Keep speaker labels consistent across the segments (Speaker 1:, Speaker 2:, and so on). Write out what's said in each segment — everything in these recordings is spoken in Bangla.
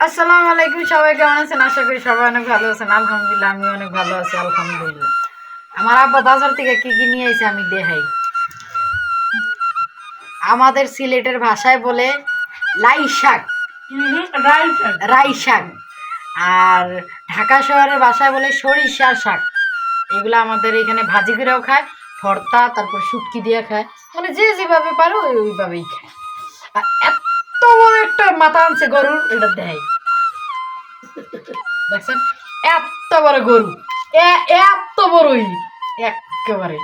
Speaker 1: আসসালামু আলাইকুম সবাই কেমন আছেন? আশা করি সবাই অনেক ভালো আছেন। আলহামদুলিল্লাহ আমি অনেক ভালো আছি আলহামদুলিল্লাহ। আমার আব্বা বাজার থেকে কি কি নিয়ে এসে আমি দেখাই। আমাদের সিলেটের ভাষায় বলে লাই শাক। রাই শাক। আর ঢাকা শহরের ভাষায় বলে সরিষার শাক। এগুলো আমাদের এখানে ভাজি করেও খায় ভর্তা তারপর শুটকি দিয়ে খায়। মানে যে যেভাবে পারো ওইভাবেই খায়। আর একটা মাথা আনছে গরুর, এটা দেয়। দেখছেন? এত বড় গরু। এত বড়ই। একেবারে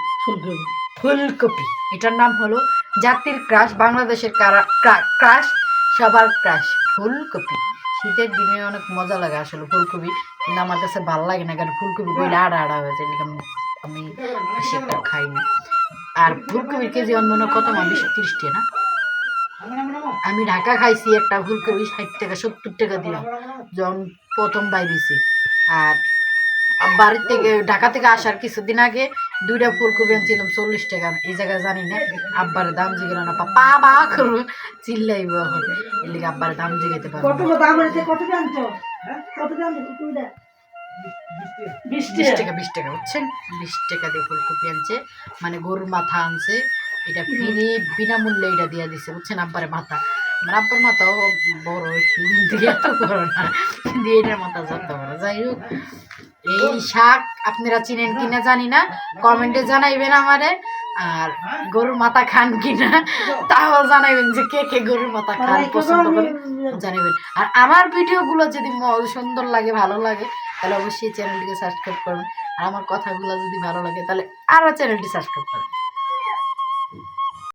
Speaker 1: ফুলকপি। এটার নাম হলো জাতির ক্রাশ, বাংলাদেশের কারা- ক্রাশ, সবার ক্রাশ, ফুলকপি। শীতের দিনে অনেক মজা লাগে আসলে ফুলকপি, কিন্তু আমার কাছে ভালো লাগে না, কারণ ফুলকপি বইলে আড়া আড়া হয়ে যায় আমি একটা খাই না। আর ফুলকপির কেজি অন্য কত মা, বিশ, তিরিশ না? আমি ঢাকা খাইছি একটা ফুলকপি ষাট টাকা সত্তর টাকা দিলাম। যখন প্রথম বাইরেছি আর বাড়ির থেকে ঢাকা থেকে আসার কিছুদিন আগে দুইটা ফুলকপি আনছিলাম চল্লিশ টাকা। এই জায়গায় জানি না আব্বার দাম জিগেল না। পা বা করব চিল্লাইব এখন। এর লিগে আব্বার দাম জিগাইতে পারব
Speaker 2: কত দাম হয়েছে কত জানছো কত জানছো কুড়িটা বিশ
Speaker 1: বিশ টাকা বিশ টাকা। বুঝছেন? বিশ টাকা দিয়ে ফুলকপি আনছে। মানে গরুর মাথা আনছে। এটা ফ্রি বিনামূল্যে এটা দিয়ে দিছে বুঝছেন? আব্বারে মাথা। আমার আব্বার মাথাও বড় দিয়ে এত বড় না। দিয়ে এটার মাথা যত বড়। যাই হোক এই শাক আপনারা চিনেন কিনা জানি না। কমেন্টে জানাইবেন আমারে। আর গরুর মাথা খান কিনা তাও জানাইবেন যে কে কে গরুর মাথা খান পছন্দ করে জানাবেন আর আমার ভিডিওগুলো যদি সুন্দর লাগে ভালো লাগে তাহলে অবশ্যই চ্যানেলটিকে সাবস্ক্রাইব করবেন আর আমার কথাগুলো যদি ভালো লাগে তাহলে আরও চ্যানেলটি সাবস্ক্রাইব করবেন